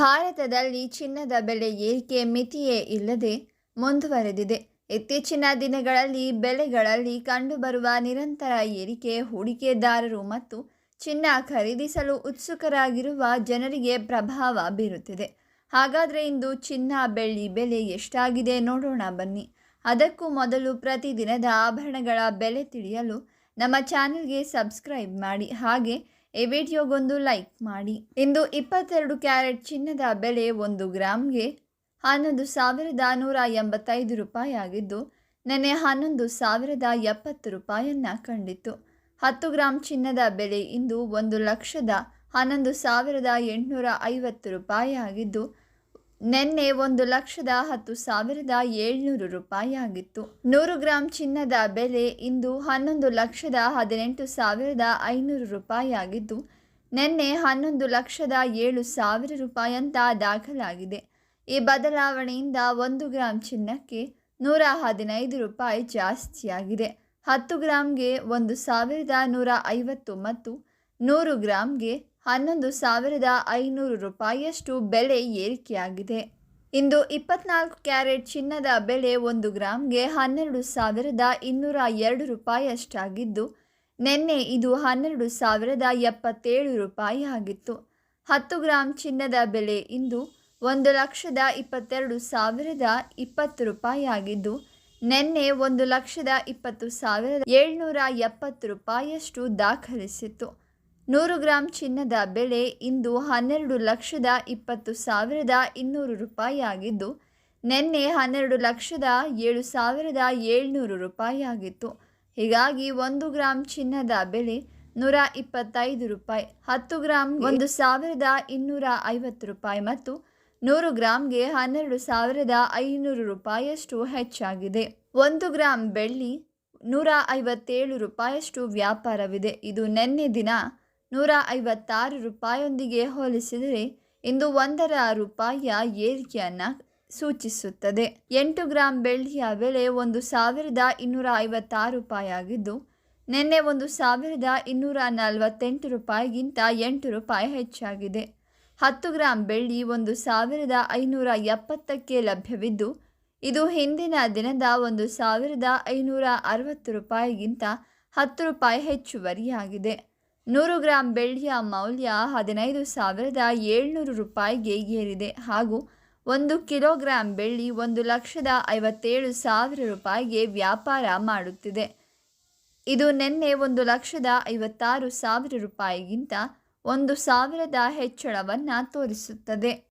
ಭಾರತದಲ್ಲಿ ಚಿನ್ನದ ಬೆಲೆ ಏರಿಕೆ ಮಿತಿಯೇ ಇಲ್ಲದೆ ಮುಂದುವರೆದಿದೆ. ಇತ್ತೀಚಿನ ದಿನಗಳಲ್ಲಿ ಬೆಲೆಗಳಲ್ಲಿ ಕಂಡುಬರುವ ನಿರಂತರ ಏರಿಕೆ ಹೂಡಿಕೆದಾರರು ಮತ್ತು ಚಿನ್ನ ಖರೀದಿಸಲು ಉತ್ಸುಕರಾಗಿರುವ ಜನರಿಗೆ ಪ್ರಭಾವ ಬೀರುತ್ತಿದೆ. ಹಾಗಾದರೆ ಇಂದು ಚಿನ್ನ ಬೆಳ್ಳಿ ಬೆಲೆ ಎಷ್ಟಾಗಿದೆ ನೋಡೋಣ ಬನ್ನಿ. ಅದಕ್ಕೂ ಮೊದಲು ಪ್ರತಿದಿನದ ಆಭರಣಗಳ ಬೆಲೆ ತಿಳಿಯಲು ನಮ್ಮ ಚಾನೆಲ್ಗೆ ಸಬ್ಸ್ಕ್ರೈಬ್ ಮಾಡಿ. ಹಾಗೆ ಈ ವಿಡಿಯೋಗೊಂದು ಲೈಕ್ ಮಾಡಿ. ಇಂದು ಇಪ್ಪತ್ತೆರಡು ಕ್ಯಾರೆಟ್ ಚಿನ್ನದ ಬೆಲೆ ಒಂದು ಗ್ರಾಮ್ಗೆ ಹನ್ನೊಂದು ಸಾವಿರದ ನೂರ ಎಂಬತ್ತೈದು ರೂಪಾಯಿ ಆಗಿದ್ದು ನೆನೆ ಹನ್ನೊಂದು ಸಾವಿರದ ಎಪ್ಪತ್ತು ರೂಪಾಯಿಯನ್ನ ಕಂಡಿತ್ತು. ಹತ್ತು ಗ್ರಾಂ ಚಿನ್ನದ ಬೆಲೆ ಇಂದು ಒಂದು ಲಕ್ಷದ ಹನ್ನೊಂದು ಸಾವಿರದ ಎಂಟುನೂರ ಐವತ್ತು ರೂಪಾಯಿ ಆಗಿದ್ದು ನಿನ್ನೆ ಒಂದು ಲಕ್ಷದ ಹತ್ತು ಸಾವಿರದ ಏಳ್ನೂರು ರೂಪಾಯಿ ಆಗಿತ್ತು ನೂರು ಗ್ರಾಂ ಚಿನ್ನದ ಬೆಲೆ ಇಂದು ಹನ್ನೊಂದು ಲಕ್ಷದ ಹದಿನೆಂಟು ಸಾವಿರದ ಐನೂರು ರೂಪಾಯಿ ಆಗಿದ್ದು ನಿನ್ನೆ ಹನ್ನೊಂದು ಲಕ್ಷದ ಏಳು ಸಾವಿರ ರೂಪಾಯಿ ಅಂತ ದಾಖಲಾಗಿದೆ. ಈ ಬದಲಾವಣೆಯಿಂದ ಒಂದು ಗ್ರಾಂ ಚಿನ್ನಕ್ಕೆ ನೂರ ಹದಿನೈದು ರೂಪಾಯಿ ಜಾಸ್ತಿಯಾಗಿದೆ. ಹತ್ತು ಗ್ರಾಂಗೆ ಒಂದು ಸಾವಿರದ ನೂರ ಐವತ್ತು ಮತ್ತು ನೂರು ಗ್ರಾಂಗೆ ಹನ್ನೊಂದು ಸಾವಿರದ ಐನೂರು ರೂಪಾಯಿಯಷ್ಟು ಬೆಲೆ ಏರಿಕೆಯಾಗಿದೆ. ಇಂದು ಇಪ್ಪತ್ನಾಲ್ಕು ಕ್ಯಾರೆಟ್ ಚಿನ್ನದ ಬೆಲೆ ಒಂದು ಗ್ರಾಮ್ಗೆ ಹನ್ನೆರಡು ಸಾವಿರದ ಇನ್ನೂರ ಎರಡು ರೂಪಾಯಿಯಷ್ಟಾಗಿದ್ದು, ನಿನ್ನೆ ಇದು ಹನ್ನೆರಡು ಸಾವಿರದ ಎಪ್ಪತ್ತೇಳು ರೂಪಾಯಿ ಆಗಿತ್ತು ಹತ್ತು ಗ್ರಾಂ ಚಿನ್ನದ ಬೆಲೆ ಇಂದು ಒಂದು ಲಕ್ಷದ ಇಪ್ಪತ್ತೆರಡು ಸಾವಿರದ ಇಪ್ಪತ್ತು ರೂಪಾಯಿ ಆಗಿದ್ದು ನಿನ್ನೆ ಒಂದು ಲಕ್ಷದ ಇಪ್ಪತ್ತು ಸಾವಿರದ ಏಳ್ನೂರ ಎಪ್ಪತ್ತು ರೂಪಾಯಿಯಷ್ಟು ದಾಖಲಿಸಿತ್ತು. ನೂರು ಗ್ರಾಂ ಚಿನ್ನದ ಬೆಲೆ ಇಂದು ಹನ್ನೆರಡು ಲಕ್ಷದ ಇಪ್ಪತ್ತು ಸಾವಿರದ ಇನ್ನೂರು ರೂಪಾಯಿ ಆಗಿದ್ದು ನಿನ್ನೆ ಹನ್ನೆರಡು ಲಕ್ಷದ ಏಳು ಸಾವಿರದ ಏಳ್ನೂರು ರೂಪಾಯಿ ಆಗಿತ್ತು ಹೀಗಾಗಿ ಒಂದು ಗ್ರಾಂ ಚಿನ್ನದ ಬೆಲೆ ನೂರ ಇಪ್ಪತ್ತೈದು ರೂಪಾಯಿ, ಹತ್ತು ಗ್ರಾಂ ಒಂದು ಸಾವಿರದ ಇನ್ನೂರ ಐವತ್ತು ರೂಪಾಯಿ ಮತ್ತು ನೂರು ಗ್ರಾಂಗೆ ಹನ್ನೆರಡು ಸಾವಿರದ ಐನೂರು ರೂಪಾಯಿಯಷ್ಟು ಹೆಚ್ಚಾಗಿದೆ. ಒಂದು ಗ್ರಾಂ ಬೆಳ್ಳಿ ನೂರ ಐವತ್ತೇಳು ರೂಪಾಯಿಯಷ್ಟು ವ್ಯಾಪಾರವಿದೆ. ಇದು ನಿನ್ನೆ ದಿನ ನೂರ ಐವತ್ತಾರು ರೂಪಾಯಿಯೊಂದಿಗೆ ಹೋಲಿಸಿದರೆ ಇಂದು ಒಂದರ ರೂಪಾಯಿಯ ಏರಿಕೆಯನ್ನು ಸೂಚಿಸುತ್ತದೆ. ಎಂಟು ಗ್ರಾಂ ಬೆಳ್ಳಿಯ ಬೆಲೆ ಒಂದು ಸಾವಿರದ ಇನ್ನೂರ ಐವತ್ತಾರು ರೂಪಾಯಿ ಆಗಿದ್ದು ನಿನ್ನೆ ಒಂದು ಸಾವಿರದ ಇನ್ನೂರ ನಲವತ್ತೆಂಟು ರೂಪಾಯಿಗಿಂತ ಎಂಟು ರೂಪಾಯಿ ಹೆಚ್ಚಾಗಿದೆ. ಹತ್ತು ಗ್ರಾಂ ಬೆಳ್ಳಿ ಒಂದು ಸಾವಿರದ ಐನೂರ ಎಪ್ಪತ್ತಕ್ಕೆ ಲಭ್ಯವಿದ್ದು, ಇದು ಹಿಂದಿನ ದಿನದ ಒಂದು ಸಾವಿರದ ಐನೂರ ಅರವತ್ತು ರೂಪಾಯಿಗಿಂತ ಹತ್ತು ರೂಪಾಯಿ ಹೆಚ್ಚುವರಿಯಾಗಿದೆ. ನೂರು ಗ್ರಾಂ ಬೆಳ್ಳಿಯ ಮೌಲ್ಯ ಹದಿನೈದು ಸಾವಿರದ ಏಳ್ನೂರು ರೂಪಾಯಿಗೆ ಏರಿದೆ ಹಾಗೂ ಒಂದು ಕಿಲೋಗ್ರಾಂ ಬೆಳ್ಳಿ ಒಂದು ಲಕ್ಷದ ಐವತ್ತೇಳು ಸಾವಿರ ರೂಪಾಯಿಗೆ ವ್ಯಾಪಾರ ಮಾಡುತ್ತಿದೆ. ಇದು ನಿನ್ನೆ ಒಂದು ಲಕ್ಷದ ಐವತ್ತಾರು ಸಾವಿರ ರೂಪಾಯಿಗಿಂತ ಒಂದು ಸಾವಿರದ ಹೆಚ್ಚಳವನ್ನು ತೋರಿಸುತ್ತದೆ.